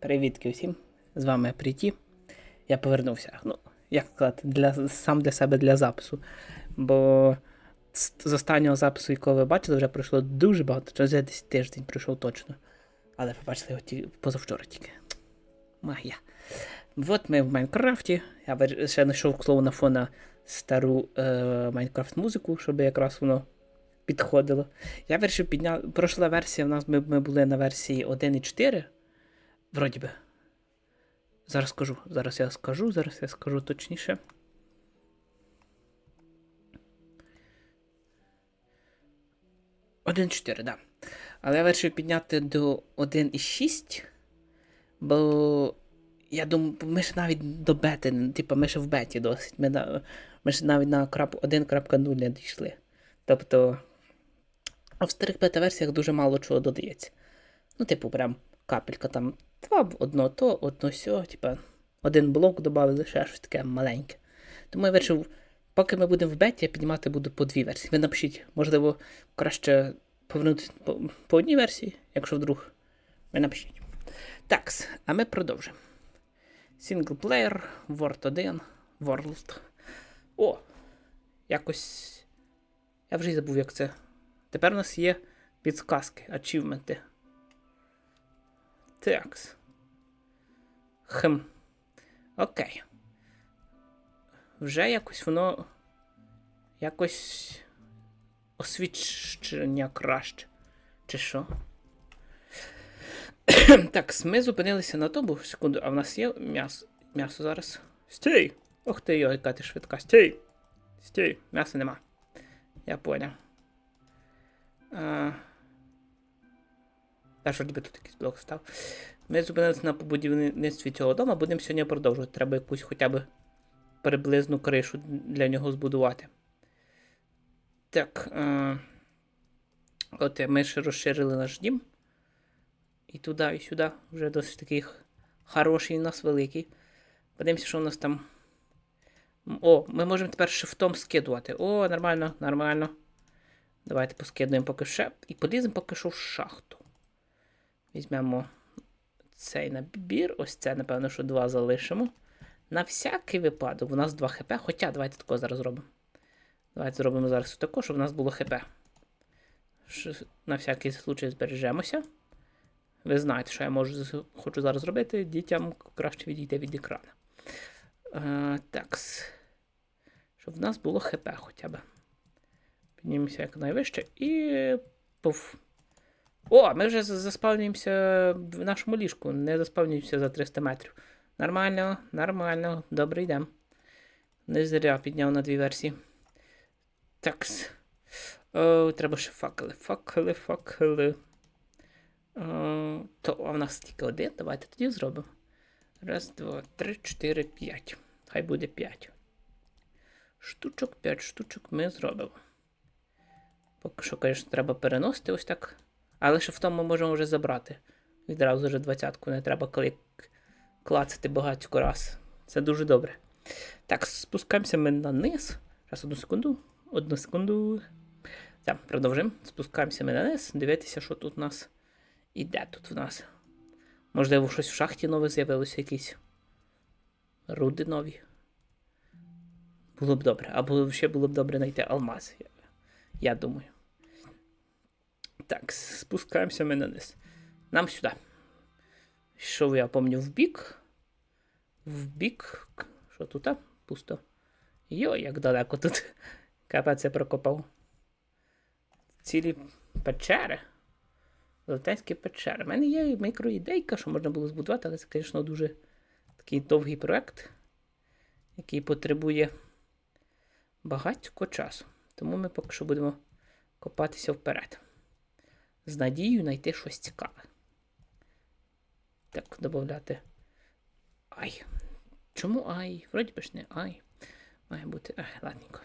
Привітки усім! З вами Пріті. Я повернувся. Ну, як сказати, для, сам для себе для запису. Бо з, останнього запису, якого ви бачили, вже пройшло дуже багато. Через десь тиждень пройшов точно. Але побачили його ті, позавчора тільки. Магія. От ми в Майнкрафті. Я ще знайшов к на фона стару е, Майнкрафт музику, щоб якраз воно підходило. Я вирішив підняти. Пройшла версія. У нас ми, ми були на версії 1.4. Вроді би. Зараз скажу. Зараз я скажу, зараз я скажу точніше. Один 4, да. Але я вирішив підняти до 1,6. Бо я думаю, ми ще навіть до бети, типу, ми ще в беті досить. Ми, на, ми ще навіть на крап 1.0 не дійшли. Тобто. В старих бета-версіях дуже мало чого додається. Ну, типу, прям капелька там два одно то, одно сьо, типа, один блок додали, ще щось таке маленьке. Тому я вирішив, поки ми будемо в беті, я піднімати буду по дві версії. Ви напишіть, можливо, краще повернутися по, по одній версії, якщо вдруг. Ви напишіть. Так, а ми продовжимо. Сінглплеєр, Word 1, World. О! Якось. Я вже й забув, як це. Тепер у нас є підсказки, ачівменти. Такс. Хм. Окей. Вже якось воно. Якось. Освічення краще. Чи що? так, ми зупинилися на тому, секунду, а в нас є м'ясо. М'ясо зараз. Стій! Ох ти йо, яка ти швидка. Стій! Стій, м'яса нема. Я поняв. А... Та що ніби тут якийсь блок став. Ми зупинилися на побудівництві цього дому, будемо сьогодні продовжувати. Треба якусь хоча б приблизну кришу для нього збудувати. Так. Е... От ми ще розширили наш дім. І туди, і сюди. Вже досить такий хороший у нас великий. Подивимося, що у нас там. О, ми можемо тепер шифтом скидувати. О, нормально, нормально. Давайте поскидуємо поки ще. І поліземо поки що в шахту. Візьмемо цей набір. Ось це, напевно, що два залишимо. На всякий випадок, у нас 2 хп. Хоча давайте такого зараз зробимо. Давайте зробимо зараз тако, щоб у нас було хп. На всякий случай збережемося. Ви знаєте, що я можу хочу зараз зробити. Дітям краще відійти від екрану. Е, такс. Щоб в нас було хп хоча б. Піднімемося як найвище і. Пуф. О, ми вже заспавнюємося в нашому ліжку. Не заспавнюємося за 300 метрів. Нормально, нормально, добре йдемо. Не зря підняв на дві версії. Такс. О, треба ще факели. Факели, факели. О, то а в нас тільки один. Давайте тоді зробимо. Раз, два, три, чотири, п'ять. Хай буде п'ять. Штучок, п'ять штучок ми зробимо. Поки що, звісно, треба переносити ось так. Але шифтом ми можемо вже забрати. Відразу вже двадцятку, не треба клик... клацати багатько раз. Це дуже добре. Так, спускаємося ми на низ. Зараз одну секунду. Одну секунду. Так, продовжимо. Спускаємося ми на низ. Дивитися, що тут у нас. І де тут в нас? Можливо, щось в шахті нове з'явилося, якісь руди нові. Було б добре. Або ще було б добре знайти алмаз. Я думаю. Так, спускаємося ми на низ. Нам сюди. Йшов, я пам'ятаю, в бік. В бік. Що тут? а? Пусто. Йо, як далеко тут. Капець я прокопав. Цілі печери. Велетенські печери. У мене є мікроідейка, що можна було збудувати, але це, звісно, дуже такий довгий проект, який потребує багатько часу. Тому ми поки що будемо копатися вперед. З надією знайти щось цікаве. Так, додати. Ай. Чому ай? Вроді би ж не ай. Має бути. Ай, ладненько.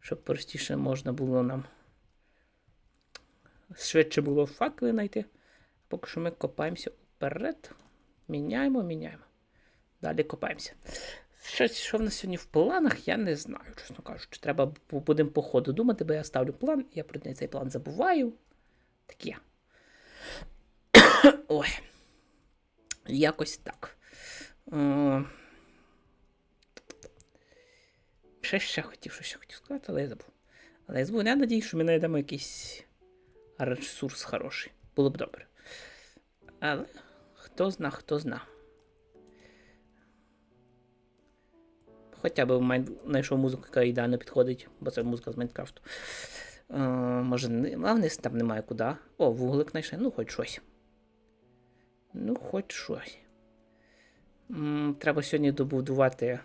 Щоб простіше можна було нам швидше було факели знайти. Поки що ми копаємося вперед. Міняємо, міняємо. Далі копаємося. Щось, що в нас сьогодні в планах, я не знаю, чесно кажучи. Треба бу- будемо по ходу думати, бо я ставлю план, я про цей план забуваю. Так я. Ой. Якось так. О, ще ще хотів, що ще хотів сказати, але я забув. Але я забув, я надію, що ми знайдемо якийсь ресурс хороший. Було б добре. Але хто зна, хто зна. Хоча б Майн... знайшов музику, яка ідеально підходить, бо це музика з Майнкрафту. Е, може, не... а вниз там немає куди. О, вуглик знайшли. Ну, хоч щось. Ну, хоч щось. Треба сьогодні добудувати.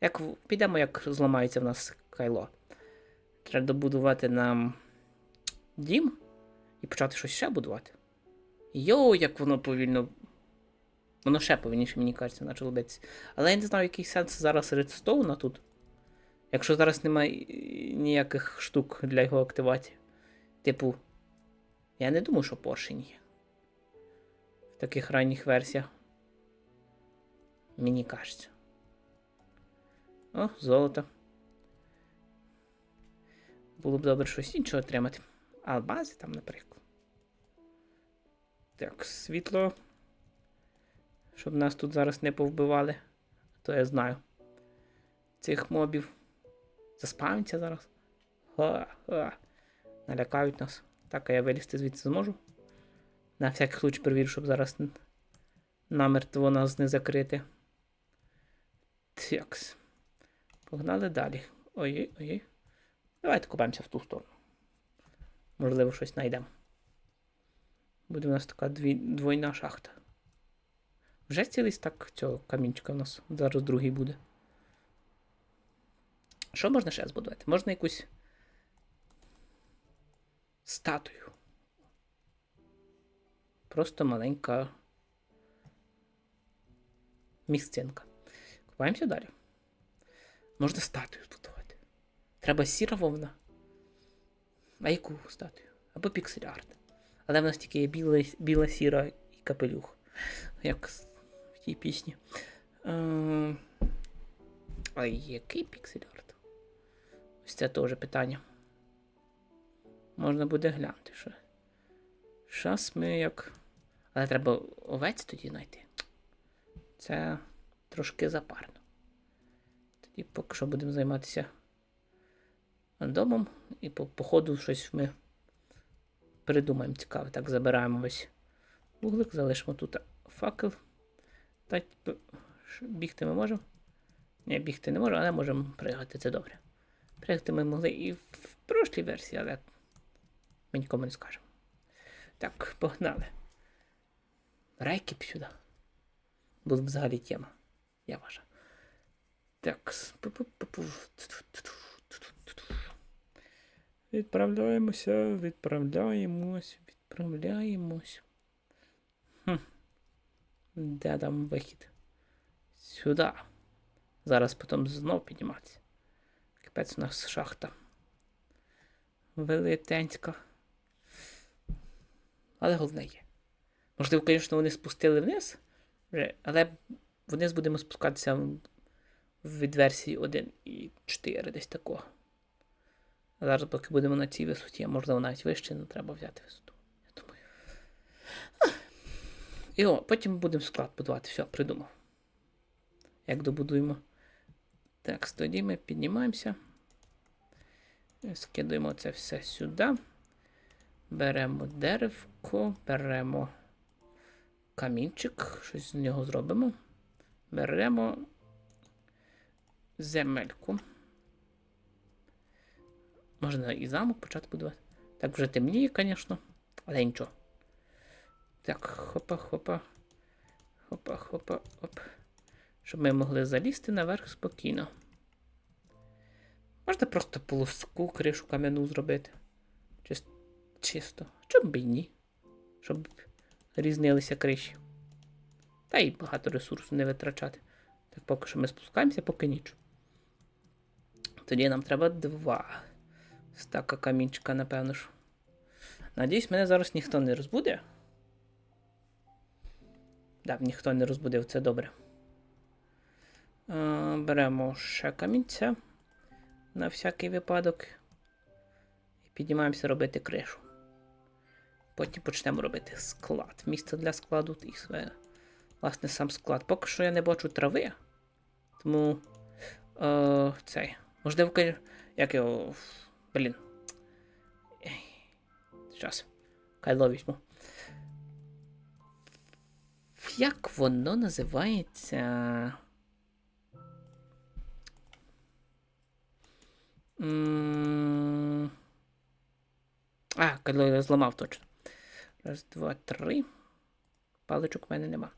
Як підемо, як зламається в нас кайло. Треба добудувати нам дім і почати щось ще будувати. Йоу, як воно повільно. Воно ще повільніше, мені кажеться, почало битися. Але я не знаю, який сенс зараз редстоуна тут. Якщо зараз немає ніяких штук для його активації. Типу, я не думаю, що поршень є. В таких ранніх версіях. Мені кажеться. О, золото. Було б добре щось інше отримати. Албази там, наприклад. Так, світло. Щоб нас тут зараз не повбивали. То я знаю. Цих мобів. Заспавняться зараз. Ха, ха. Налякають нас. Так, а я вилізти звідси зможу. На всякий случай перевірю, щоб зараз намертво нас не закрити. Тякс. Погнали далі. Ой, ой. Давайте купаємося в ту сторону. Можливо, щось знайдемо. Буде у нас така дві, двойна шахта. Вже цілий стак цього камінчика у нас зараз другий буде. Що можна ще збудувати? Можна якусь статую. Просто маленька місцинка. Купаємося далі. Можна статую збудувати. Треба сіра вовна. А яку статую? Або піксель-арт. Але в нас тільки є біла, біла сіра і капелюх. Як тій пісні. Ем, А який піксель-арт? Ось це теж питання. Можна буде глянути, що. Щас ми як. Але треба овець тоді знайти. Це трошки запарно. Тоді поки що будемо займатися домом і по, по ходу щось ми придумаємо цікаве. Так, забираємо весь вуглик, залишимо тут факел. Та бігти ми можемо. Ні, бігти не можемо, але можемо пригати, це добре. Пригати ми могли і в прошлій версії, але ми нікому не скажемо. Так, погнали. Райки б сюди. Була взагалі тема. Я вважаю. Так. Відправляємося, відправляємось, відправляємось. Де там вихід? Сюди. Зараз потім знов підніматися. Капець у нас шахта. Велетенська. Але головне є. Можливо, звісно, вони спустили вниз, але вниз будемо спускатися від версії 1.4 десь такого. Зараз, поки будемо на цій висоті, можливо навіть вище, не треба взяти висоту. Я думаю. І о, потім будемо склад будувати. Все, придумав. Як добудуємо. Так, тоді ми піднімаємося. Скидуємо це все сюди. Беремо деревко, беремо камінчик, щось з нього зробимо. Беремо земельку. Можна і замок почати будувати. Так вже темніє, звісно, але нічого. Так, хопа, хопа. Хопа, хопа, оп. Щоб ми могли залізти наверх спокійно. Можна просто плоску кришу кам'яну зробити. Чис- Чисто. Чому б і ні? Щоб різнилися криші. Та й багато ресурсу не витрачати. Так поки що ми спускаємося, поки ніч. Тоді нам треба два стака камінчика, напевно ж. Надіюсь, мене зараз ніхто не розбуде. Так, ніхто не розбудив, це добре. Е, беремо ще камінця на всякий випадок. І піднімаємося робити кришу. Потім почнемо робити склад. Місце для складу і власне, сам склад. Поки що я не бачу трави. Тому. Е, цей. Можливо, як його. Блін. Зараз. Кайло візьму. Як воно називається? А, кайло я зламав точно. Раз, два, три. Паличок в мене нема.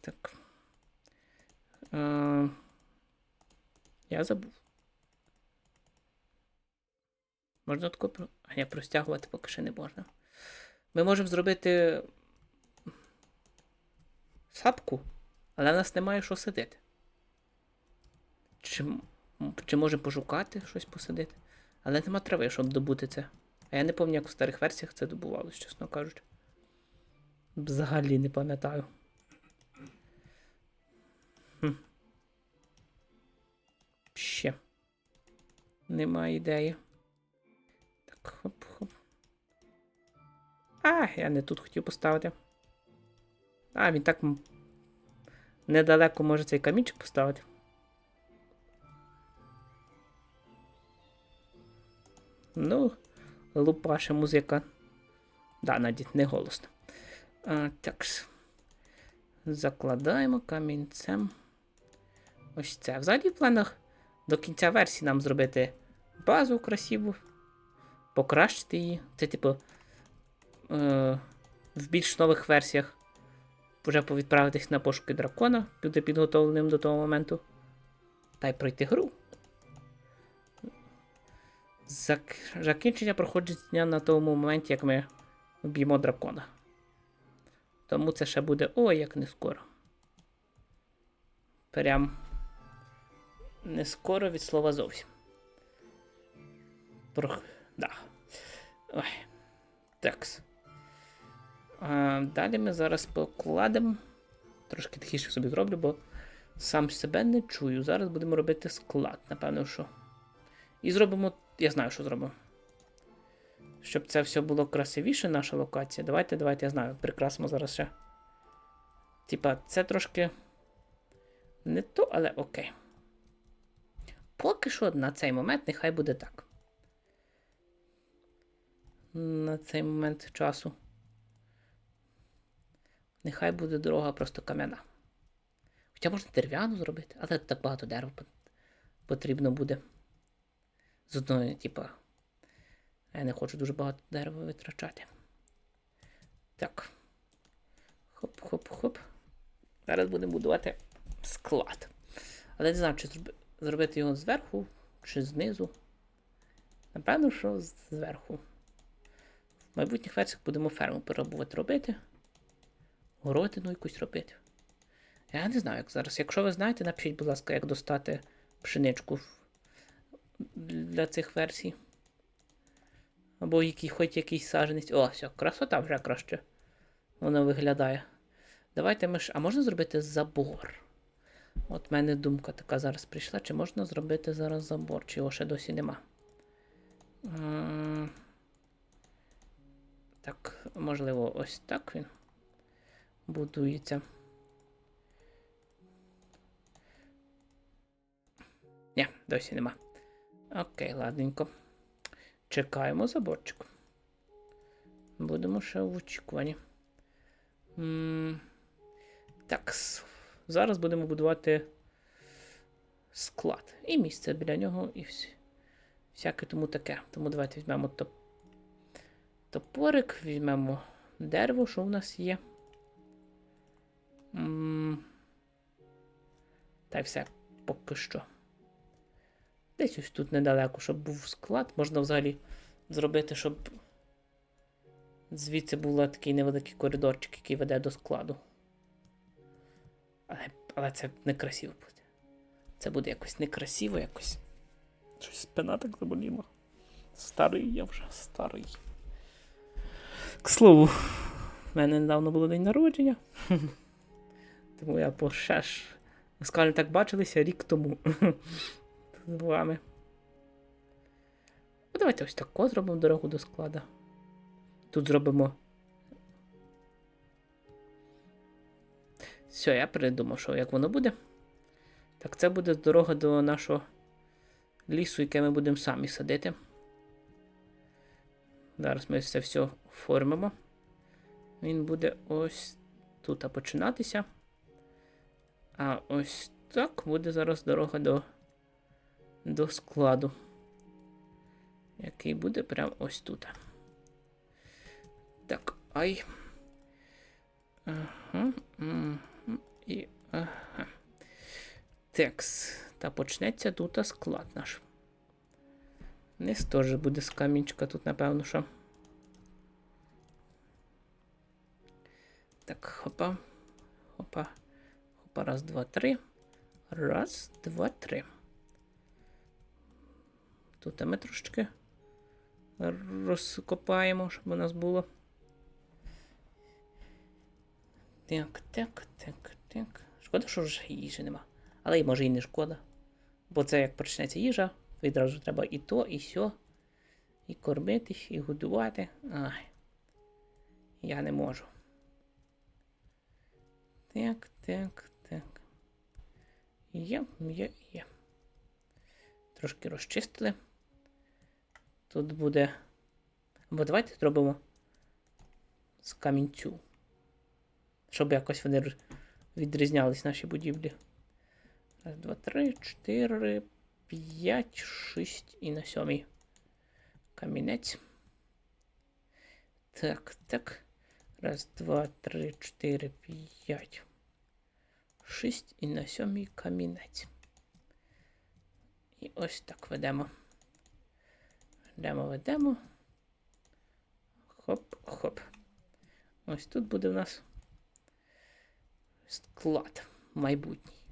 Так. Я забув. Можна про. А я простягувати поки ще не можна. Ми можемо зробити сапку, але в нас немає що сидити. Чи, чи можемо пошукати щось посадити? Але нема трави, щоб добути це. А я не пам'ятаю, як в старих версіях це добувалось, чесно кажучи. Взагалі не пам'ятаю. Хм. Ще. Немає ідеї. Так, хоп-хоп. А, я не тут хотів поставити. А, він так недалеко може цей камінчик поставити. Ну, лупаша музика. Да, навіть не голосно. А, так. Закладаємо камінцем. Ось це. Взагалі в планах до кінця версії нам зробити базу красиву, покращити її. Це, типу, е, в більш нових версіях вже повідправитись на пошуки дракона, буде підготовленим до того моменту. Та й пройти гру. Зак... Закінчення проходження на тому моменті, як ми вб'ємо дракона. Тому це ще буде ой, як не скоро. Прям не скоро від слова зовсім. Про... Да. Ой. Такс. А, далі ми зараз покладемо. Трошки тихіше собі зроблю, бо сам себе не чую. Зараз будемо робити склад, напевно, що. І зробимо. Я знаю, що зробимо. Щоб це все було красивіше, наша локація. Давайте, давайте, я знаю, прикрасимо зараз ще. Типа, це трошки. Не то, але окей. Поки що на цей момент нехай буде так. На цей момент часу. Нехай буде дорога просто кам'яна. Хоча можна дерев'яну зробити, але так багато дерева потрібно буде. З одної, типа. Я не хочу дуже багато дерева витрачати. Так. Хоп-хоп-хоп. Зараз будемо будувати склад. Але не знаю, чи зробити його зверху чи знизу. Напевно, що зверху. В майбутніх версіях будемо ферму перебувати робити. Городину якусь робити. Я не знаю, як зараз. Якщо ви знаєте, напишіть, будь ласка, як достати пшеничку для цих версій. Або який, хоч якийсь саженець. О, все, красота вже краще. Воно виглядає. Давайте ми ж. А можна зробити забор? От в мене думка така зараз прийшла. Чи можна зробити зараз забор, чи його ще досі нема? Так, можливо, ось так він будується. Ні, досі нема. Окей, ладненько. Чекаємо заборчик. Будемо ще в очікуванні. М, Так, с- зараз будемо будувати склад. І місце біля нього, і всі. всяке тому таке. Тому давайте візьмемо топ... топорик, візьмемо дерево, що в нас є. Та й все поки що. Десь ось тут недалеко, щоб був склад. Можна взагалі зробити, щоб звідси був такий невеликий коридорчик, який веде до складу. Але, але це некрасиво буде. Це буде якось некрасиво, якось. Щось спина так заболіла. Старий я вже, старий. К слову, в мене недавно було день народження. Тому я пошеш. Ми, скажімо так, бачилися рік тому з вами. Ну, давайте ось тако зробимо дорогу до складу. Тут зробимо. Все, я придумав, що як воно буде. Так, це буде дорога до нашого лісу, яке ми будемо самі садити. Зараз ми це все оформимо. Він буде ось тут починатися. А ось так буде зараз дорога до, до складу. Який буде прямо ось тут. Так, ай. Ага. І. Ага. Текс. Та почнеться тут склад наш. Низ теж буде з камінчика тут, напевно, що. Так, хопа. Хопа. Хопа. Раз, два, три. Раз, два, три. Тут ми трошечки розкопаємо, щоб у нас було. Так, так, так, так. Шкода, що вже їжі нема. Але й може і не шкода. Бо це як почнеться їжа, відразу треба і то, і сьо. І кормитись, і годувати. Ай. Я не можу. Так, так. Є, є, є. Трошки розчистили. Тут буде. Або давайте зробимо з камінцю. Щоб якось вони відрізнялись наші будівлі. Раз, два, три, чотири, п'ять, шість і на сьомій. Камінець. Так, так. Раз, два, три, чотири, п'ять. Шість і на сьомій камінець. І ось так ведемо. Ведемо, ведемо. Хоп, хоп. Ось тут буде в нас склад майбутній.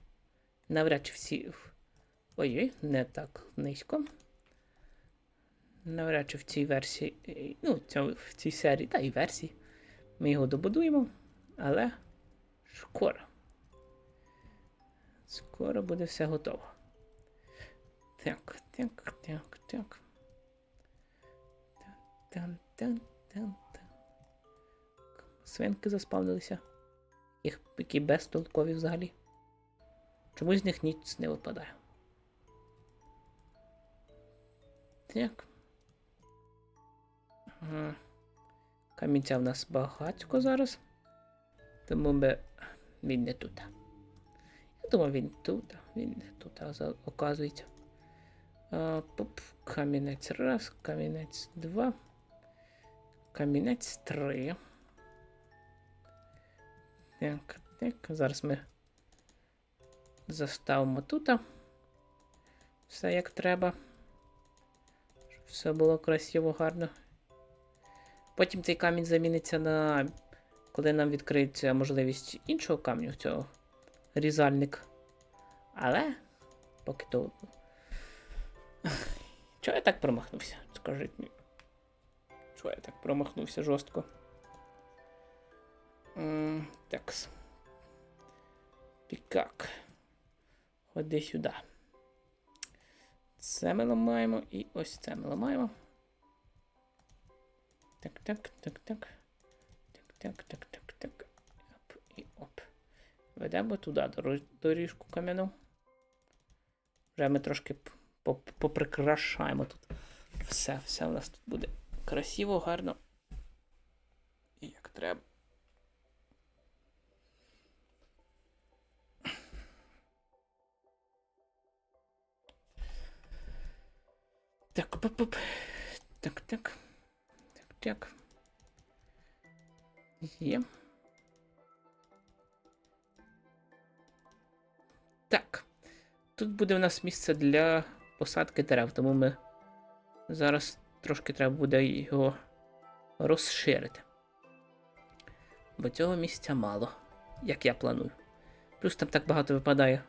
Навряд чи всі. Ой-ой, не так низько. Навряд чи в цій версії. Ну, в цій серії, та і версії. Ми його добудуємо, але скоро. Скоро буде все готово. Так, так, так, так. Тан, тан, тан, тан. Свинки заспавнилися. Їх які безтолкові взагалі. Чомусь з них ніч не випадає. Так. Ага. Камінця в нас багатько зараз. Тому би він не тут. Думав, він тут, він не тут, а оказується. Камінець раз, камінець два. Камінець три. Так, так. Зараз ми заставимо тут. Все як треба. Щоб все було красиво, гарно. Потім цей камінь заміниться на. Коли нам відкриється можливість іншого камню, цього різальник. Але поки то. Чого я так промахнувся? Скажіть мені. Чого я так промахнувся жорстко? Такс. Пікак. Ходи сюди. Це ми ламаємо і ось це ми ламаємо. Так, так, так, так. Так, так, так, так. Ведемо туди доріжку кам'яну. Вже ми трошки поприкрашаємо тут. Все, все у нас тут буде красиво, гарно. І як треба. Так, оп, оп, оп. Так, так. Так, так. Є. Так. Тут буде у нас місце для посадки дерев, тому ми зараз трошки треба буде його розширити. Бо цього місця мало, як я планую. Плюс там так багато випадає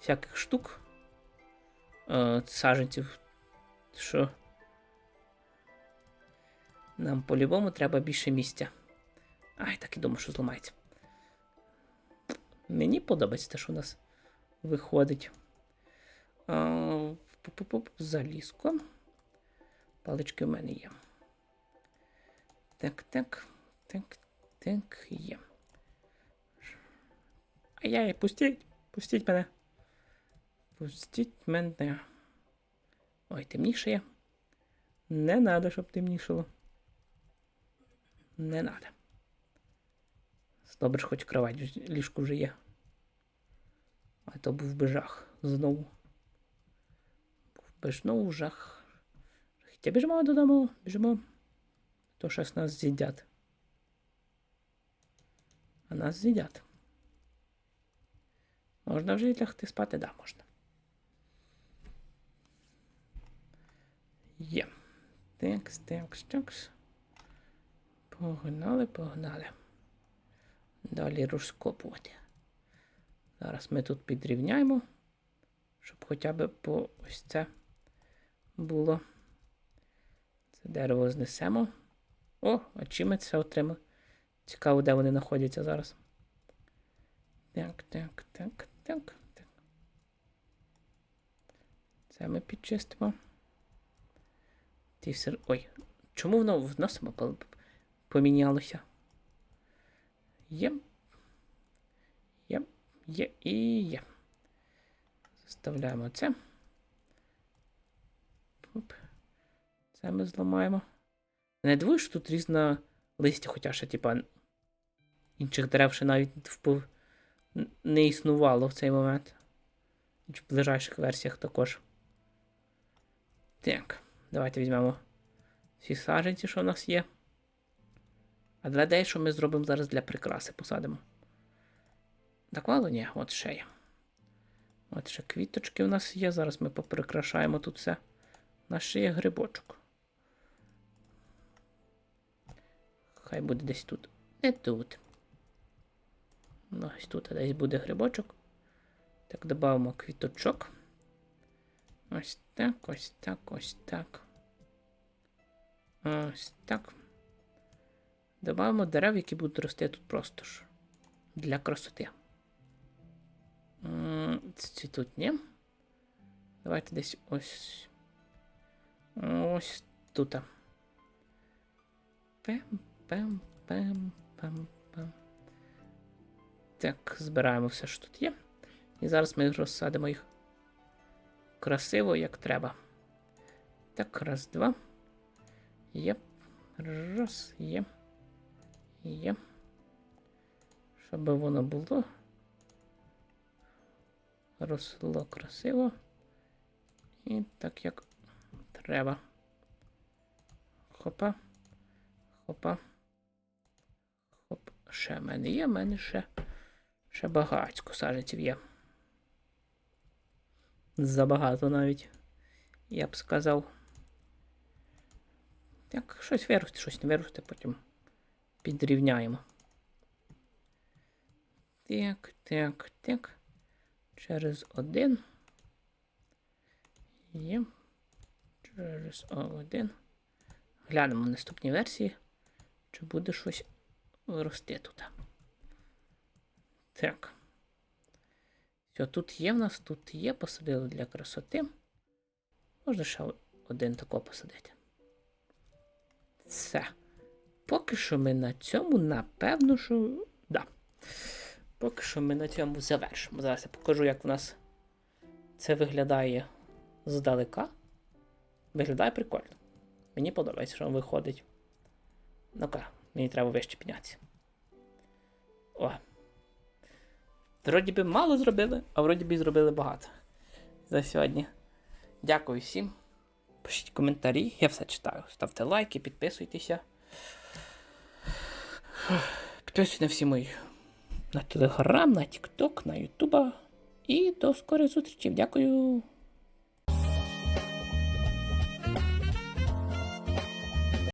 всяких штук, е, саджанців, що нам по-любому треба більше місця. Ай, так і думав, що зламається. Мені подобається те, що у нас виходить. А, Залізко. Палички у мене є. Так, так, так, так, є. Ай-яй, пустіть, пустіть мене. Пустіть мене. Ой, темнішає. Не надо, щоб темнішало. Не надо. Добре, хоч кровать ліжку вже є. А то був би жах знову. Був би знову жах. Хоча біжимо додому, біжимо. То щось нас з'їдять. А нас з'їдять. Можна вже лягти спати? Да, можна. Є. Текс, текс, текс. Погнали, погнали. Далі розкопувати. Зараз ми тут підрівняємо, щоб хоча б по ось це було. Це дерево знесемо. О, а чим ми це отримали? Цікаво, де вони знаходяться зараз. Так, так, так, так, так. Це ми підчистимо. Ті все... Ой, чому воно вносимо по- помінялося? Є. Є, і є. Заставляємо це. Це ми зламаємо. Не дивуєш, що тут різна листя, хоча ще, типа, інших дерев ще навіть впов... не існувало в цей момент. В ближайших версіях також. Так, давайте візьмемо всі саджанці, що в нас є. А для дещо ми зробимо зараз для прикраси посадимо. Так мало? Ні, от ще є. От ще квіточки у нас є. Зараз ми поприкрашаємо тут все. У нас ще є грибочок. Хай буде десь тут. Не тут. Ну, ось тут десь буде грибочок. Так, додамо квіточок. Ось так, ось так, ось так. Ось так. Добавимо дерев, які будуть рости тут просто ж. Для красоти. Ці тут ні. Давайте десь ось. Ось тут. Пем, пем, пем, пем, пем. Так, збираємо все, що тут є. І зараз ми розсадимо їх красиво, як треба. Так, раз, два. Є. Раз, є. Є. Щоб воно було. Росло красиво. І так як треба. Хопа. Хопа. Хоп. Ще в мене є, в мене ще. Ще багатько саженців є. Забагато навіть. Я б сказав. Так, щось виросте, щось не виросте, потім підрівняємо. Так, так, так. Через один. Є. Через один. Глянемо в наступній версії, чи буде щось рости тут. Так. Все, тут є в нас, тут є, посадили для красоти. Можна ще один тако посадити. Все. Поки що ми на цьому, напевно, що. Да. Поки що ми на цьому завершимо. Зараз я покажу, як в нас це виглядає здалека. Виглядає прикольно. Мені подобається, що виходить. Ну-ка, мені треба вище піднятися. О. Вроді би мало зробили, а вроді би зробили багато за сьогодні. Дякую всім. Пишіть коментарі, я все читаю. Ставте лайки, підписуйтеся. Підписуйтесь на всі мої на Телеграм, на Тікток, на Ютуба. І до скорих зустрічей. Дякую.